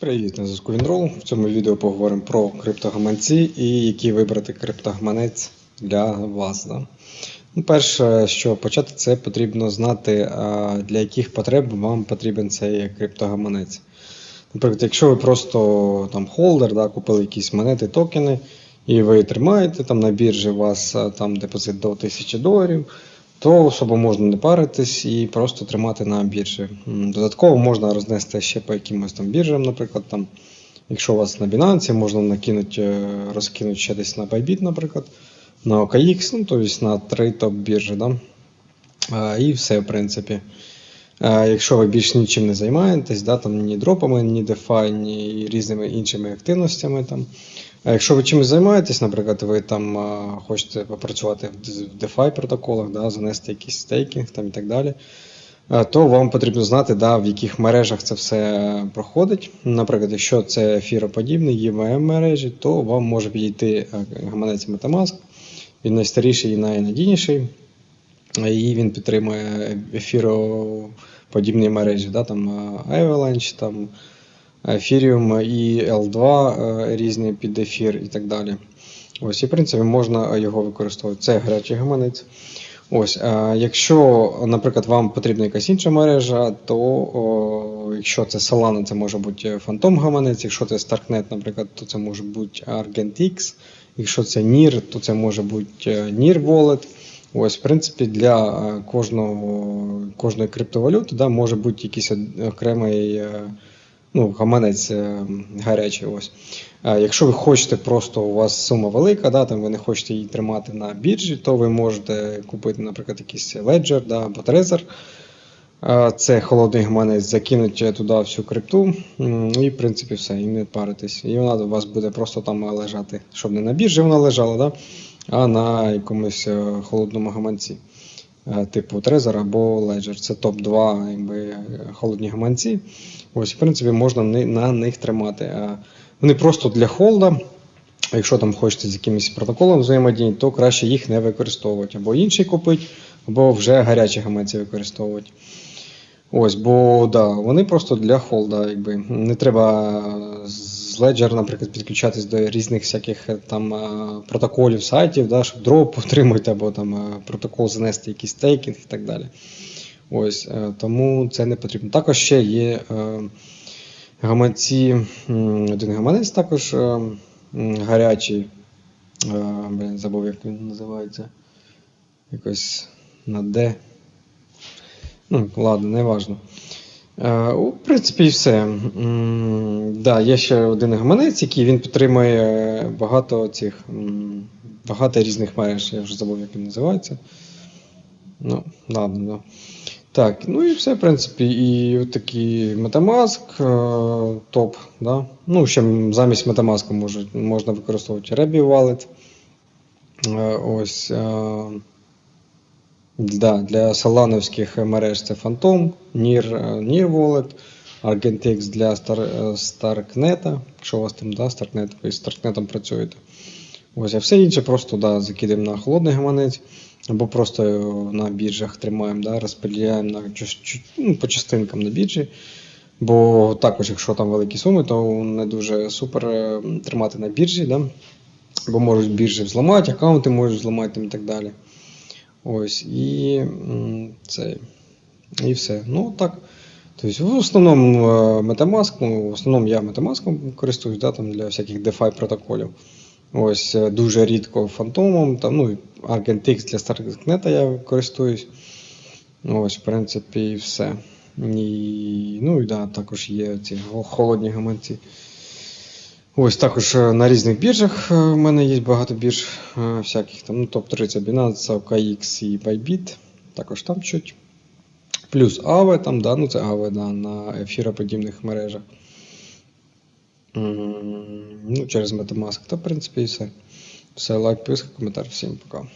Привіт, на зв'язку Вінрол. В цьому відео поговоримо про криптогаманці і який вибрати криптогаманець для вас. Да? Ну, перше, що почати, це потрібно знати, для яких потреб вам потрібен цей криптогаманець. Наприклад, якщо ви просто там холдер, да, купили якісь монети, токени, і ви тримаєте там на біржі у вас там депозит до 1000 доларів, то особо можна не паритись і просто тримати на біржі. Додатково можна рознести ще по якимось там біржам, наприклад, там, якщо у вас на Binance, можна накинути, е, розкинути ще десь на Bybit, наприклад, на OKX, ну, тобто на три топ-біржі. Да? І все, в принципі. Якщо ви більш нічим не займаєтесь, да, там, ні дропами, ні DeFi, ні різними іншими активностями. Там. А якщо ви чимось займаєтесь, наприклад, ви там хочете попрацювати в DeFi протоколах, да, занести якийсь стейкінг там, і так далі, то вам потрібно знати, да, в яких мережах це все проходить. Наприклад, якщо це ефіроподібний EVM мережі, то вам може підійти гаманець Metamask. Він найстаріший і найнадійніший. І він підтримує ефіроподібні мережі, да, там Avalanche, там Ethereum і L2 е, різні під ефір і так далі. Ось, і в принципі можна його використовувати. Це гарячий гаманець. Ось, е, якщо, наприклад, вам потрібна якась інша мережа, то о, якщо це Solana, це може бути Phantom гаманець, якщо це Starknet, наприклад, то це може бути ArgentX, якщо це NIR, то це може бути е, NIR Wallet. Ось, в принципі, для е, кожного, кожної криптовалюти да, може бути якийсь окремий е, ну, гаманець е, гарячий. Ось. Якщо ви хочете просто у вас сума велика, да, там ви не хочете її тримати на біржі, то ви можете купити, наприклад, якийсь Ledger да, або Trezor. Це холодний гаманець, закинути туди всю крипту, і в принципі все, і не паритись. І вона у вас буде просто там лежати, щоб не на біржі вона лежала, да, а на якомусь е, холодному гаманці. Е, Типу Trezor або Ledger. Це топ-2 якби, е, холодні гаманці. Ось, в принципі, можна на них тримати. Вони просто для холда. Якщо там хочете з якимось протоколом взаємодіяти, то краще їх не використовувати. Або інший купити, або вже гарячі гаманці використовувати. Ось, бо да, вони просто для холда, якби. Не треба з Ledger, наприклад, підключатись до різних всяких е, там е, протоколів сайтів, да, щоб дроп отримати, або там е, протокол занести якийсь стейкінг і так далі. Ось, тому це не потрібно. Також ще є гаманці, один гаманець також гарячий. Блін, забув, як він називається. Якось на D. Ну, ладно, не важно. Е, У принципі, і все. Да, є ще один гаманець, який він підтримує багато цих багато різних мереж. Я вже забув, як він називається. Ну, ладно, да. Так, ну і все, в принципі, і такий Metamask, е, топ, да? Ну, ще замість Metamask можна використовувати Rebby Wallet. Е, Ось. Е, Да, для солановських мереж це Phantom, NIR, е, NIR Wallet, Argentix для е, Starknet, якщо у вас там да, Starknet, ви з Starknet працюєте. Ось, а все інше просто да, закидаємо на холодний гаманець, або просто на біржах тримаємо, да, розподіляємо на, ну, по частинкам на біржі. Бо також, якщо там великі суми, то не дуже супер е, тримати на біржі, да? бо можуть біржі взламати, аккаунти можуть зламати і так далі. Ось, і це. І все. Ну так. Тобто, в основному е, Metamask, ну, в основному я Metamask користуюсь да, там, для всяких DeFi протоколів. Ось е, дуже рідко фантомом, там, ну, і Argentix для Starknet я користуюсь. Ось, в принципі, і все. І, ну і да, також є ці холодні гаманці. Ось також е, на різних біржах е, в мене є багато бірж е, всяких там, ну, топ-3 це Binance, OKX і Bybit. Також там чуть. Плюс AVE, там, да, ну це AVE, да, на ефіроподібних мережах. Ну, через Metamask. то в принципі, і все. Все, лайк, підписка, коментар. Всім пока.